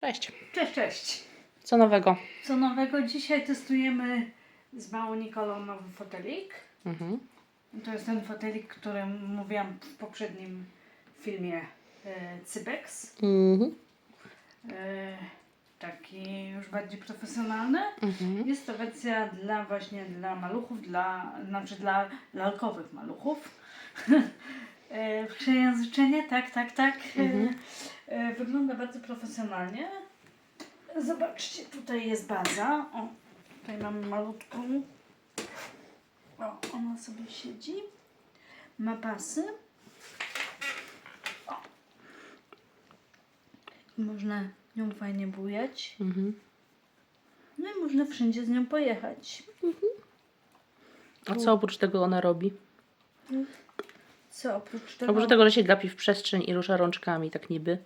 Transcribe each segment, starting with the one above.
Cześć. Cześć, cześć. Co nowego? Co nowego? Dzisiaj testujemy z małą Nikolą nowy fotelik. Mhm. To jest ten fotelik, który mówiłam w poprzednim filmie e, Cybex. Mhm. E, taki już bardziej profesjonalny. Mhm. Jest to wersja dla właśnie dla maluchów, dla, znaczy dla lalkowych maluchów. E, Przejęzyczenie, tak, tak, tak. E, Mhm. e, Wygląda bardzo profesjonalnie. Zobaczcie, tutaj jest baza. O, tutaj mamy malutką. O, ona sobie siedzi. Ma pasy. O. Można nią fajnie bujać. Mhm. No i można wszędzie z nią pojechać. A co oprócz tego ona robi? Co oprócz tego? Oprócz tego, że się gapi w przestrzeń i rusza rączkami, tak niby.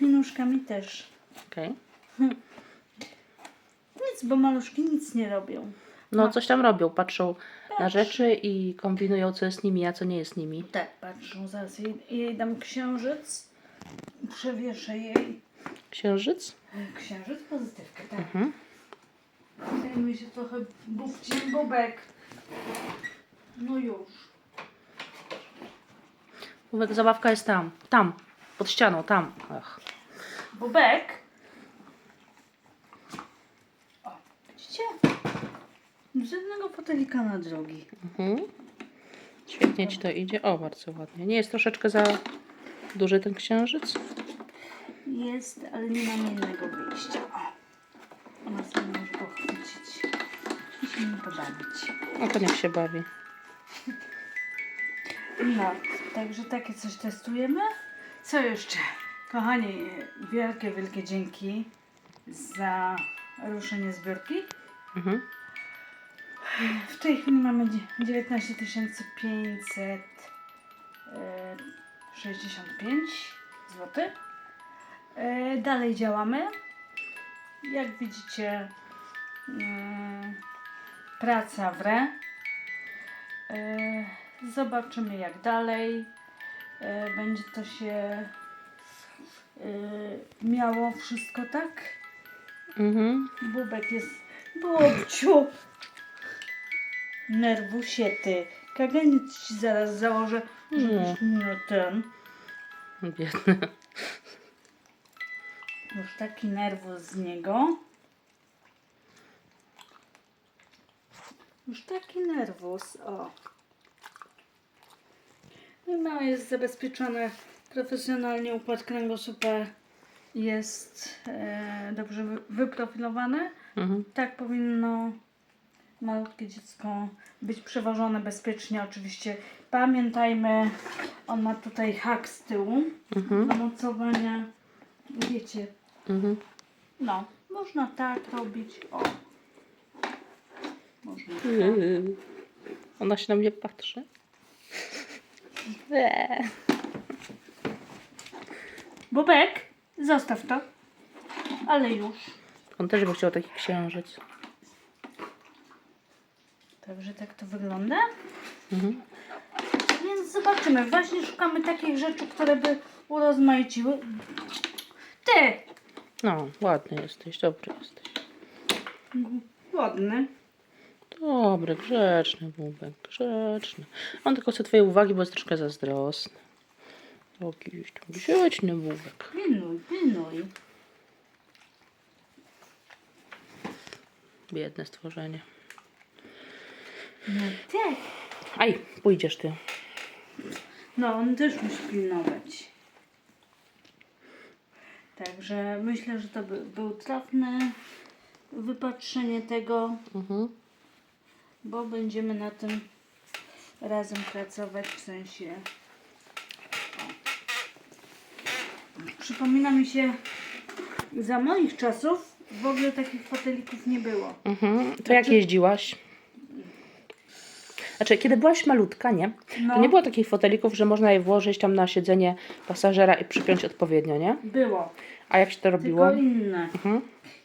I nóżkami też. Okej. Nic, bo maluszki nic nie robią. No, coś tam robią. Patrzą na rzeczy i kombinują, co jest nimi, a co nie jest nimi. Tak, patrzą, zaraz jej, jej dam księżyc. Przewieszę jej Księżyc? księżyc, pozytywkę, tak. Mhm. Zajmuje się trochę bubciem bubek. No już. Mówię, zabawka jest tam. Tam. Pod ścianą, tam. Ach. Bubek. O, widzicie? Żadnego fotelika na drogi. Mhm. Świetnie ci to idzie. O, bardzo ładnie. Nie jest troszeczkę za duży ten księżyc? Jest, ale nie mamy innego wyjścia. O, ona sobie może pochwycić i się nie pobawić. No to niech się bawi. No, także takie coś testujemy. Co jeszcze? Kochani, wielkie, wielkie dzięki za ruszenie zbiórki. Mhm. W tej chwili mamy dzie- 19 565 zł. E, Dalej działamy. Jak widzicie, mm, praca w re. Zobaczymy jak dalej. E, Będzie to się e, miało wszystko tak. Mhm. Bubek jest. Bubciu! Nerwusie ty. Kaganiec ci zaraz założę, żebyś nie ten. Biedny. Już taki nerwus z niego. Już taki nerwus, o. No i jest zabezpieczone profesjonalnie, układ kręgosłupa jest e, dobrze wy- wyprofilowany. Mhm. Tak powinno malutkie dziecko być przewożone bezpiecznie. Oczywiście pamiętajmy, on ma tutaj hak z tyłu Mhm. do mocowania. Wiecie, Mhm. no, można tak robić. O. Można tak. Yy. Ona się na mnie patrzy. Bubek, zostaw to. Ale już. On też by chciał taki księżyc. Także tak to wygląda. Mhm. Więc zobaczymy. Właśnie szukamy takich rzeczy, które by urozmaiciły. Ty! No, ładny jesteś, dobry jesteś. Ładny. Dobry, grzeczny bubek, grzeczny. On tylko chce twojej uwagi, bo jest troszkę zazdrosny. Jakiś tam grzeczny bubek. Pilnuj, pilnuj. Biedne stworzenie. No tak. Aj, pójdziesz ty. No, on też musi pilnować. Także myślę, że to by, był trafne wypatrzenie tego, Mhm. Bo będziemy na tym razem pracować w sensie. Przypomina mi się, za moich czasów w ogóle takich fotelików nie było. Mhm. To jak jeździłaś? Znaczy, kiedy byłaś malutka, nie? No. To nie było takich fotelików, że można je włożyć tam na siedzenie pasażera i przypiąć odpowiednio, nie? Było, A jak się to robiło? tylko inne. Mhm.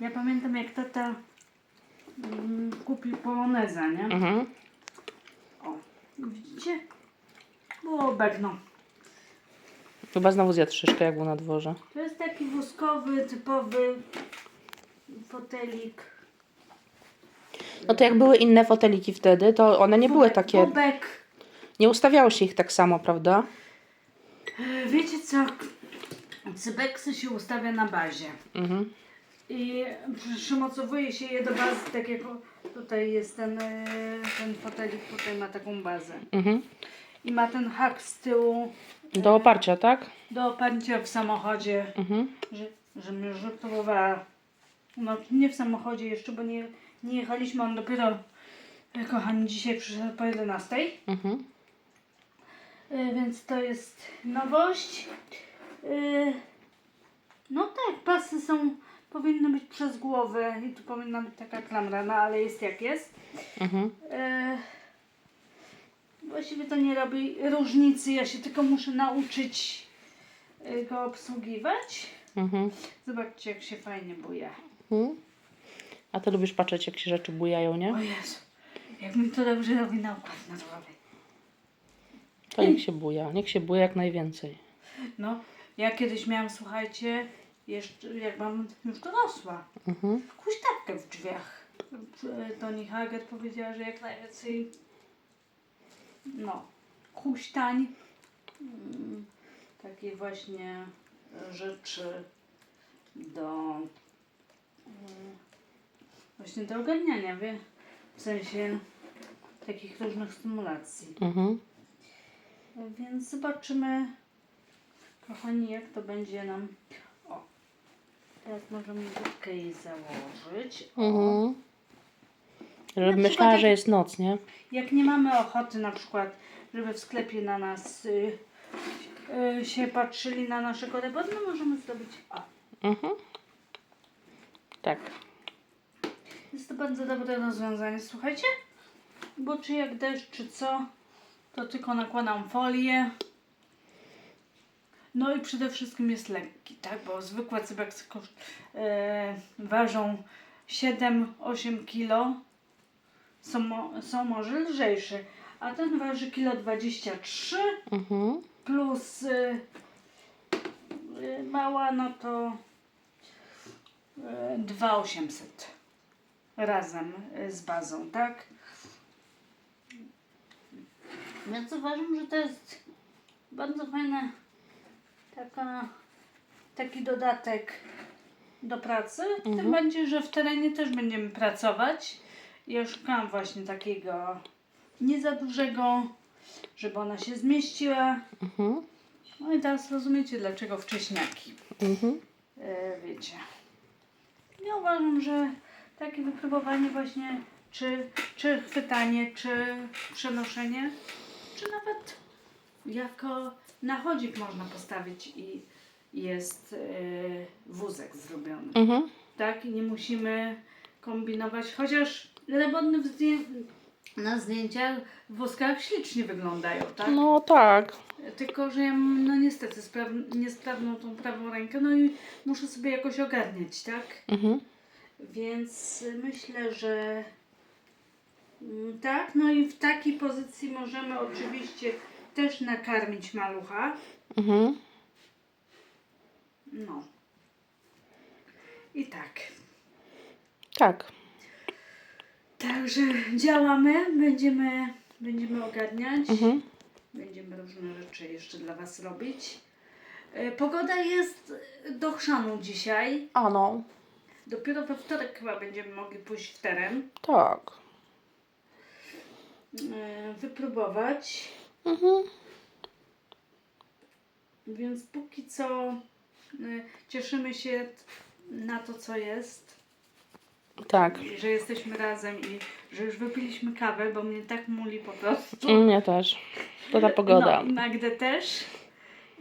Ja pamiętam jak tata mm, kupił poloneza, nie? Mhm. O, widzicie? Było bagno. Chyba znowu zjadł szyszkę, jak był na dworze. To jest taki wózkowy, typowy fotelik. No to jak były inne foteliki wtedy, to one nie były takie... Bobek. Nie ustawiało się ich tak samo, prawda? E, Wiecie co? Cybeksy się ustawia na bazie. Mhm. I przymocowuje się je do bazy, tak jak tutaj jest ten, e, ten fotelik, tutaj ma taką bazę. Mhm. I ma ten hak z tyłu Do oparcia, tak? do oparcia w samochodzie, Mhm. że, żebym już próbowała. No nie w samochodzie jeszcze, bo nie, nie jechaliśmy, on dopiero, e, kochani, dzisiaj przyszedł po 11. Mhm. Y, Więc to jest nowość. Y, No tak, pasy są, powinny być przez głowę i tu powinna być taka klamra, no ale jest jak jest. Mhm. Y, Właściwie to nie robi różnicy, ja się tylko muszę nauczyć y, go obsługiwać. Mhm. Zobaczcie jak się fajnie buja. Mhm. A ty lubisz patrzeć, jak się rzeczy bujają, nie? O Jezu, jak mi to dobrze robi na układ nerwowy. To niech się buja. Niech się buja jak najwięcej. No, ja kiedyś miałam, słuchajcie, jeszcze jak mam już dorosła, Mhm. huśtawkę w drzwiach. Toni Hager powiedziała, że jak najwięcej no, huśtań mm, takiej właśnie rzeczy do mm, właśnie do ogarniania, wie? W sensie takich różnych stymulacji. Mhm. Więc zobaczymy, kochani, jak to będzie nam. Teraz możemy budkę jej założyć. O. Mhm. Żeby myślała, że jest noc, nie? Jak nie mamy ochoty na przykład, żeby w sklepie na nas y, y, się patrzyli na naszego rebota, możemy zrobić o. Mhm. Tak. Jest to bardzo dobre rozwiązanie, słuchajcie. Bo czy jak deszcz, czy co, to tylko nakładam folię. No i przede wszystkim jest lekki, tak? Bo zwykłe cybeksy koszt, e, ważą 7-8 kg. Są, są może lżejsze. A ten waży kilo 23 Mhm. plus y, y, mała, no to y, 2800 razem y, z bazą, tak? Więc uważam, że to jest bardzo fajna taka, taki dodatek do pracy. Tym Mhm. bardziej, że w terenie też będziemy pracować. Ja szukałam właśnie takiego nie za dużego, żeby ona się zmieściła. Mhm. No i teraz rozumiecie, dlaczego wcześniaki. Mhm. E, wiecie. Ja uważam, że takie wypróbowanie właśnie, czy, czy chwytanie, czy przenoszenie, czy nawet jako nachodzik można postawić i jest e, wózek zrobiony. Mhm. Tak? I nie musimy kombinować, chociaż robotne w zdję- na zdjęciach w wózkach ślicznie wyglądają, tak? No tak. Tylko, że ja mam no niestety spraw- niesprawną tą prawą rękę, no i muszę sobie jakoś ogarniać, tak? Mhm. Więc myślę, że mm, tak, no i w takiej pozycji możemy oczywiście też nakarmić malucha. Mhm. No. I tak. Tak. Także działamy, będziemy, będziemy ogarniać. Mhm. Będziemy różne rzeczy jeszcze dla Was robić. E, Pogoda jest do chrzanu dzisiaj. A no. Dopiero we wtorek chyba będziemy mogli pójść w teren, Tak. e, wypróbować. Mhm. Więc póki co e, cieszymy się na to, co jest. Tak. I że jesteśmy razem i że już wypiliśmy kawę, bo mnie tak muli po prostu. I Mnie też. To ta pogoda. No, i Magdę też.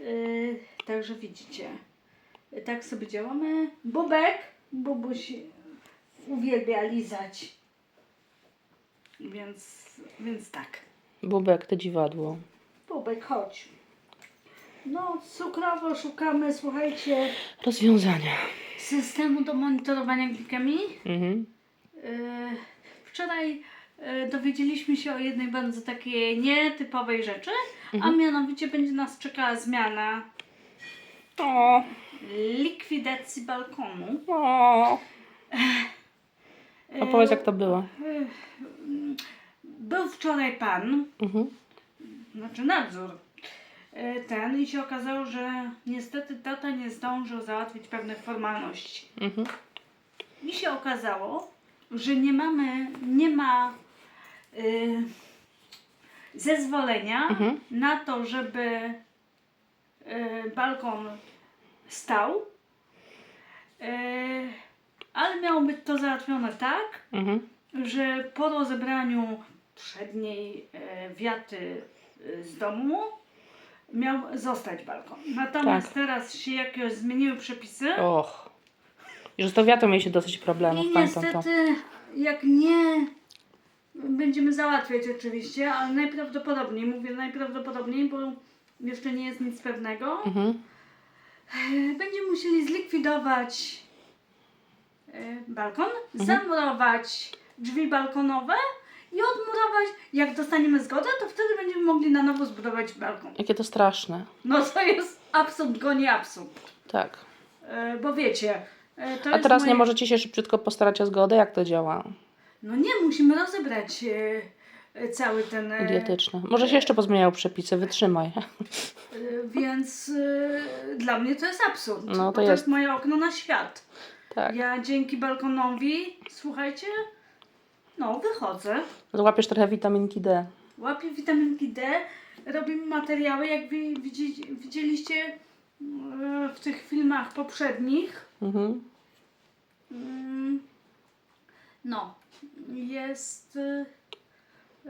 Yy, także widzicie. Yy, Tak sobie działamy. Bubek. Bubuś uwielbia lizać. Więc, więc tak. Bubek, to dziwadło. Bubek, chodź. No, cukrowo szukamy, słuchajcie, Rozwiązania. systemu do monitorowania glikemii. Mhm. Yy, Wczoraj yy, dowiedzieliśmy się o jednej bardzo takiej nietypowej rzeczy, a mianowicie będzie nas czekała zmiana O, likwidacji balkonu. o. Opowiedz jak to było. Był wczoraj pan, Mhm. znaczy nadzór e, ten i się okazało, że niestety tata nie zdążył załatwić pewnych formalności. Mhm. I się okazało, że nie mamy, nie ma y, zezwolenia Mhm. na to, żeby y, balkon stał, y, ale miało być to załatwione tak, Mhm. że po rozebraniu przedniej e, wiaty e, z domu miał zostać balkon. Natomiast Tak. teraz się jakieś zmieniły przepisy Och. Że z tą wiatą mieliście dosyć problemów, i pamiętam to. niestety jak nie będziemy załatwiać oczywiście, ale najprawdopodobniej, mówię najprawdopodobniej, bo jeszcze nie jest nic pewnego, Mhm. e, będziemy musieli zlikwidować e, balkon, Mhm. zamurować drzwi balkonowe i odmurować. Jak dostaniemy zgodę, to wtedy będziemy mogli na nowo zbudować balkon. Jakie to straszne. No to jest absurd, goni absurd. Tak. E, bo wiecie, e, to A jest teraz moje... nie możecie się szybciutko postarać o zgodę? Jak to działa? No nie, musimy rozebrać e, e, cały ten... E, Idiotyczne. Może się jeszcze pozmieniają przepisy, wytrzymaj. e, więc e, dla mnie to jest absurd. No, bo to to jest. jest moje okno na świat. Tak. Ja dzięki balkonowi, słuchajcie, no wychodzę. Złapiesz trochę witaminki D. Łapię witaminki D, robimy materiały, jak widzi, widzieliście e, w tych filmach poprzednich. Mhm. Mm, No, jest, e,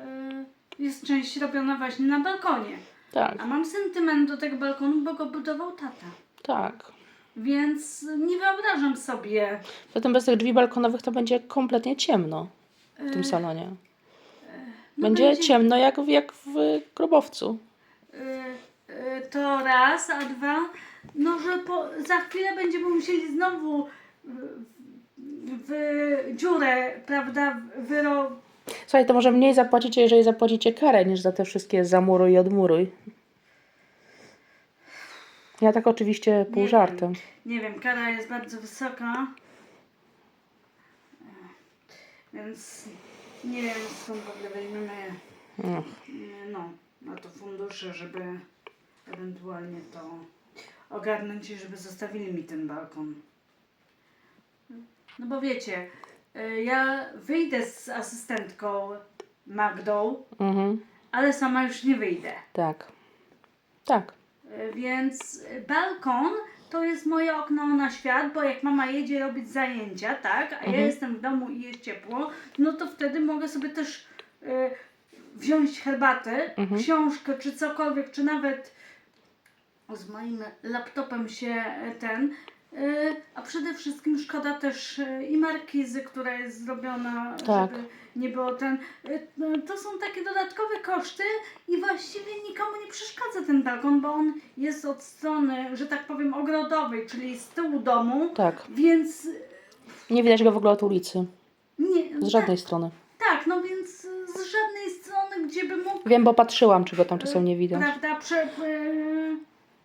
e, jest część robiona właśnie na balkonie. Tak, A mam sentyment do tego balkonu, bo go budował tata. tak. Więc nie wyobrażam sobie. Zatem bez tych drzwi balkonowych to będzie kompletnie ciemno w e, tym salonie. no Będzie ciemno jak, w- jak w grobowcu. e, e, To raz, a dwa, no że po, za chwilę będziemy musieli znowu w, w dziurę, prawda, wyro, Słuchaj, to może mniej zapłacicie, jeżeli zapłacicie karę, niż za te wszystkie zamuruj i odmuruj. Ja tak oczywiście pół Nie żartem. Nie wiem, kara jest bardzo wysoka. Więc nie wiem skąd w ogóle weźmiemy No. no, na to fundusze, żeby ewentualnie to ogarnąć i żeby zostawili mi ten balkon. No bo wiecie, y, ja wyjdę z asystentką Magdą, Mhm. ale sama już nie wyjdę. Tak. Tak. Y, Więc balkon to jest moje okno na świat, bo jak mama jedzie robić zajęcia, tak, a ja Mhm. jestem w domu i jest ciepło, no to wtedy mogę sobie też y, wziąć herbatę, Mhm. książkę czy cokolwiek, czy nawet z moim laptopem się e, ten. Y, A przede wszystkim szkoda też y, i markizy, która jest zrobiona, Tak. żeby nie było ten. y, no, To są takie dodatkowe koszty i właściwie nikomu nie przeszkadza ten balkon, bo on jest od strony, że tak powiem, ogrodowej, czyli z tyłu domu, Tak. więc Nie widać go w ogóle od ulicy. nie. Z żadnej strony. Tak, no więc z żadnej strony, gdzie by mógł Wiem, bo patrzyłam, czy go tam czasem nie widać. Prawda, prze, e,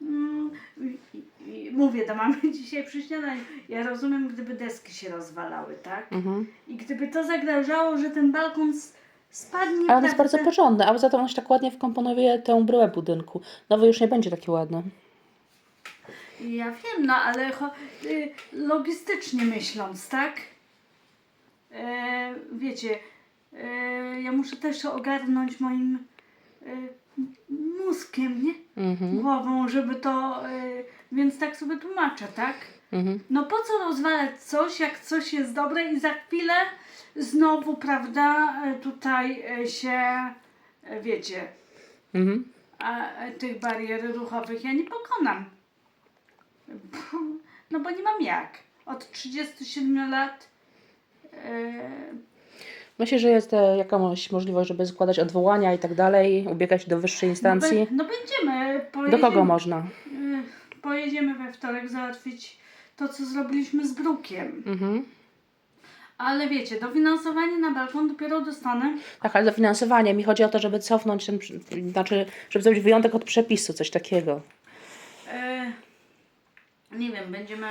mm, i- i- mówię do mamy dzisiaj przy śniadaniu. Ja rozumiem, gdyby deski się rozwalały, tak? Mhm. I gdyby to zagrażało, że ten balkon spadnie. Ale on jest bardzo porządny, a poza tym on się tak ładnie wkomponuje tę bryłę budynku. Nowy już nie będzie taki ładny. Ja wiem, no ale y, logistycznie myśląc, tak? E, wiecie, e, ja muszę też ogarnąć moim e, mózgiem, nie? Mhm. Głową, żeby to. Więc tak sobie tłumaczę, tak? Mhm. No po co rozwalać coś, jak coś jest dobre i za chwilę znowu, prawda, e, tutaj e, się, e, wiecie, Mhm. a tych barier ruchowych ja nie pokonam. No bo nie mam jak. Od 37 lat e, Myślę, że jest jakaś możliwość, żeby składać odwołania i tak dalej, ubiegać się do wyższej no, instancji. be, no będziemy. Do Pojedziemy, kogo można? Pojedziemy we wtorek załatwić to, co zrobiliśmy z Brukiem. Mhm. Ale wiecie, dofinansowanie na balkon dopiero dostanę Tak, ale dofinansowanie. Mi chodzi o to, żeby cofnąć ten, znaczy, żeby zrobić wyjątek od przepisu, coś takiego. E, nie wiem, będziemy,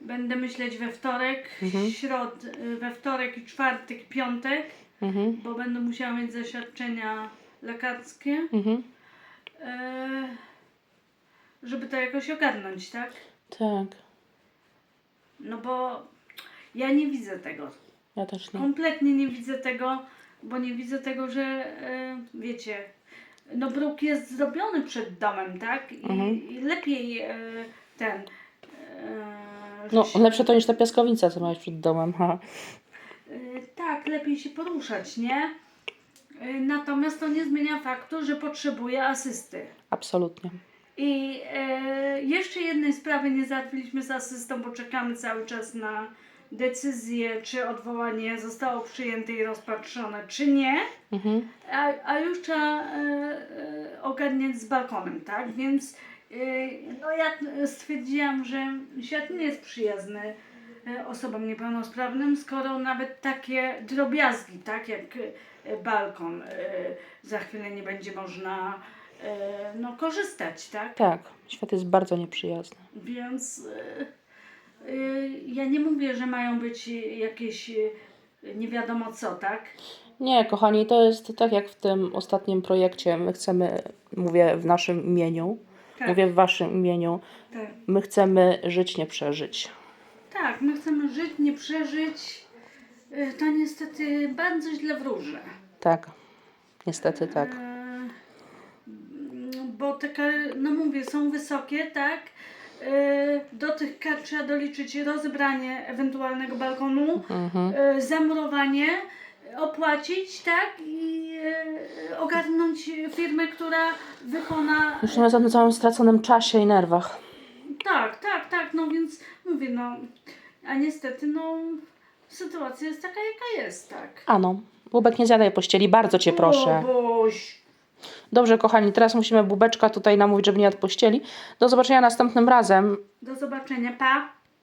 będę myśleć we wtorek, Mhm. środ, we wtorek i czwartek, piątek, Mhm. bo będę musiała mieć zaświadczenia lekarskie, Mhm. e, żeby to jakoś ogarnąć, tak? Tak, No bo ja nie widzę tego. ja też nie. Kompletnie nie widzę tego, bo nie widzę tego, że e, wiecie, no bruk jest zrobiony przed domem, tak? I, Mhm. i lepiej e, ten. E, No, się- lepsze to niż ta piaskownica, co masz przed domem. Ha. e, tak, lepiej się poruszać, nie? E, Natomiast to nie zmienia faktu, że potrzebuje asysty. Absolutnie. I e, jeszcze jednej sprawy nie załatwiliśmy z asystą, bo czekamy cały czas na decyzję, czy odwołanie zostało przyjęte i rozpatrzone, czy nie. Mhm. A, a już trzeba e, e, ogarniać z balkonem, tak? Więc e, no ja stwierdziłam, że świat nie jest przyjazny e, osobom niepełnosprawnym, skoro nawet takie drobiazgi, tak jak e, balkon, za chwilę nie będzie można no, korzystać, tak? Tak, świat jest bardzo nieprzyjazny. Więc e, e, ja nie mówię, że mają być jakieś e, nie wiadomo co, tak? Nie, kochani, to jest tak jak w tym ostatnim projekcie. My chcemy, mówię w naszym imieniu, Tak. mówię w waszym imieniu, Tak. my chcemy żyć, nie przeżyć. Tak, my chcemy żyć, nie przeżyć. Y, To niestety bardzo źle wróży. Tak, niestety tak. Bo te kary, no mówię, są wysokie, tak? E, Do tych kar trzeba doliczyć rozebranie ewentualnego balkonu, Mhm. e, zamurowanie, opłacić, tak? I e, ogarnąć firmę, która wykona Już nie mówiąc o całym straconym czasie i nerwach. Tak, tak, tak, no więc mówię, no, a niestety, no, sytuacja jest taka, jaka jest, tak. Ano, Bubek, nie zjadaj pościeli, bardzo cię proszę. O, Boś. Dobrze, kochani, teraz musimy Bubeczka tutaj namówić, żeby nie jadł. Do zobaczenia następnym razem. Do zobaczenia, pa.